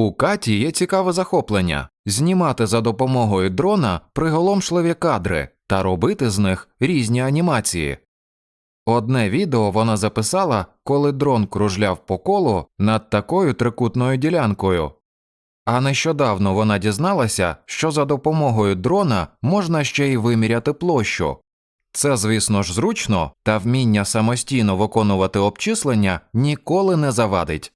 У Каті є цікаве захоплення знімати за допомогою дрона приголомшливі кадри та робити з них різні анімації. Одне відео вона записала, коли дрон кружляв по колу над такою трикутною ділянкою. А нещодавно вона дізналася, що за допомогою дрона можна ще й виміряти площу. Це, звісно ж, зручно, та вміння самостійно виконувати обчислення ніколи не завадить.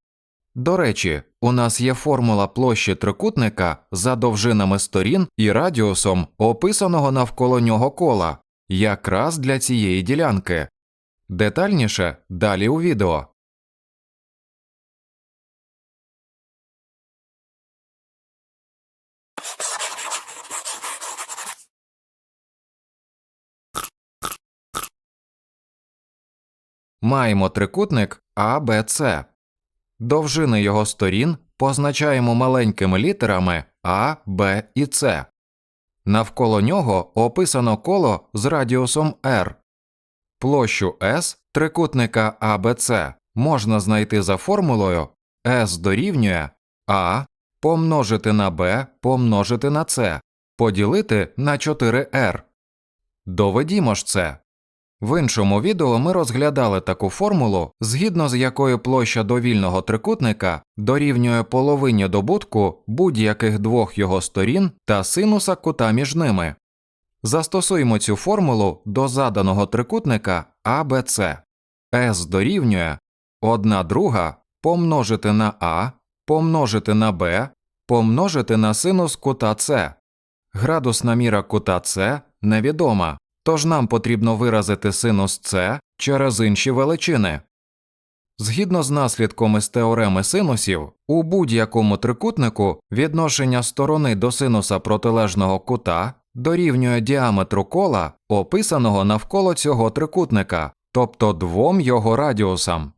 До речі, у нас є формула площі трикутника за довжинами сторін і радіусом описаного навколо нього кола, якраз для цієї ділянки. Детальніше далі у відео. Маємо трикутник ABC. Довжини його сторін позначаємо маленькими літерами А, Б і С. Навколо нього описано коло з радіусом R. Площу S трикутника ABC можна знайти за формулою S дорівнює А помножити на B помножити на С поділити на 4R. Доведімо ж це. В іншому відео ми розглядали таку формулу, згідно з якою площа довільного трикутника дорівнює половині добутку будь-яких двох його сторін та синуса кута між ними. Застосуємо цю формулу до заданого трикутника ABC. S дорівнює 1 друга помножити на А, помножити на Б, помножити на синус кута С. Градусна міра кута С невідома. Тож нам потрібно виразити синус С через інші величини. Згідно з наслідком із теореми синусів, у будь-якому трикутнику відношення сторони до синуса протилежного кута дорівнює діаметру кола, описаного навколо цього трикутника, тобто двом його радіусам.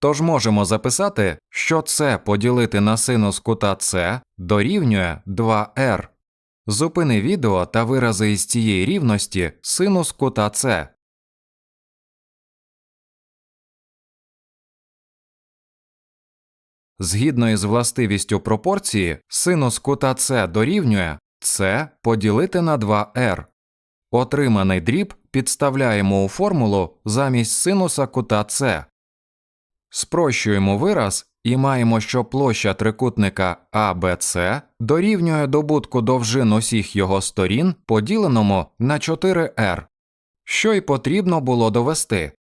Тож можемо записати, що С поділити на синус кута С дорівнює 2r. Зупини відео та вирази із цієї рівності синус кута С. Згідно із властивістю пропорції, синус кута С дорівнює С поділити на 2r. Отриманий дріб підставляємо у формулу замість синуса кута С. Спрощуємо вираз і маємо, що площа трикутника ABC дорівнює добутку довжин усіх його сторін, поділеному на 4r, що й потрібно було довести.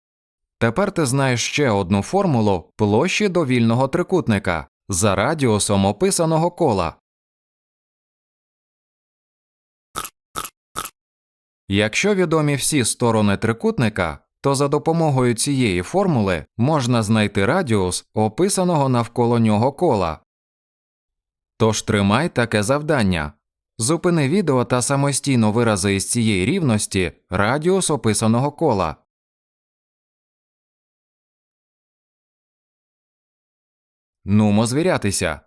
Тепер ти знаєш ще одну формулу площі довільного трикутника за радіусом описаного кола. Якщо відомі всі сторони трикутника, то за допомогою цієї формули можна знайти радіус описаного навколо нього кола. Тож тримай таке завдання. Зупини відео та самостійно вирази із цієї рівності радіус описаного кола. Нумо звірятися.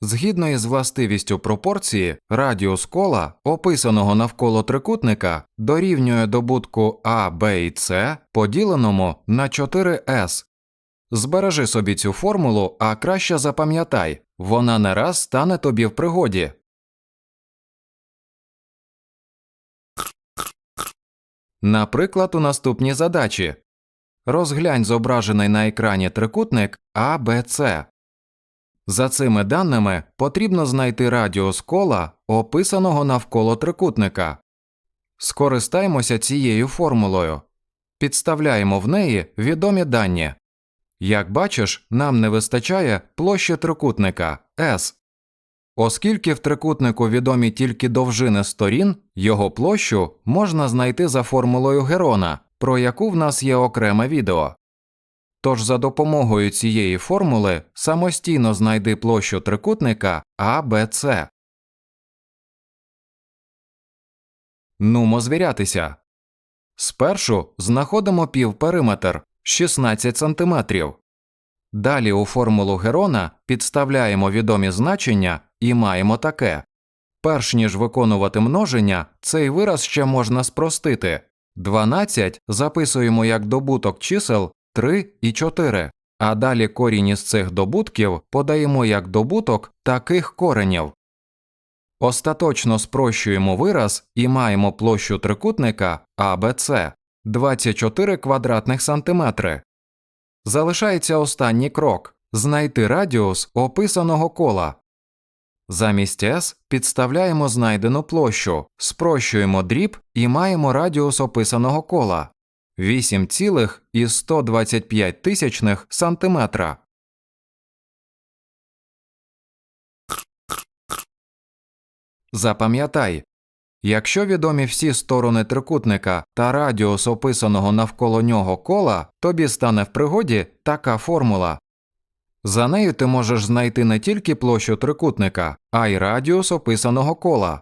Згідно із властивістю пропорції, радіус кола, описаного навколо трикутника, дорівнює добутку А, Б і С, поділеному на 4С. Збережи собі цю формулу, а краще запам'ятай, вона не раз стане тобі в пригоді. Наприклад, у наступній задачі. Розглянь зображений на екрані трикутник ABC. За цими даними потрібно знайти радіус кола, описаного навколо трикутника. Скористаймося цією формулою. Підставляємо в неї відомі дані. Як бачиш, нам не вистачає площі трикутника S. Оскільки в трикутнику відомі тільки довжини сторін, його площу можна знайти за формулою Герона, про яку в нас є окреме відео. Тож за допомогою цієї формули самостійно знайди площу трикутника ABC. Нумо звірятися. Спершу знаходимо півпериметр 16 см. Далі у формулу Герона підставляємо відомі значення і маємо таке. Перш ніж виконувати множення, цей вираз ще можна спростити. 12 записуємо як добуток чисел 3 і 4. а далі корінь із цих добутків подаємо як добуток таких коренів. Остаточно спрощуємо вираз і маємо площу трикутника ABC 24 квадратних сантиметри. Залишається останній крок знайти радіус описаного кола. Замість S підставляємо знайдену площу, спрощуємо дріб і маємо радіус описаного кола 8,125 тисячних сантиметра. Запам'ятай, якщо відомі всі сторони трикутника та радіус описаного навколо нього кола, тобі стане в пригоді така формула. За нею ти можеш знайти не тільки площу трикутника, а й радіус описаного кола.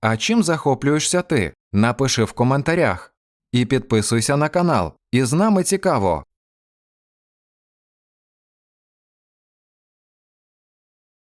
А чим захоплюєшся ти? Напиши в коментарях. І підписуйся на канал. І з нами цікаво.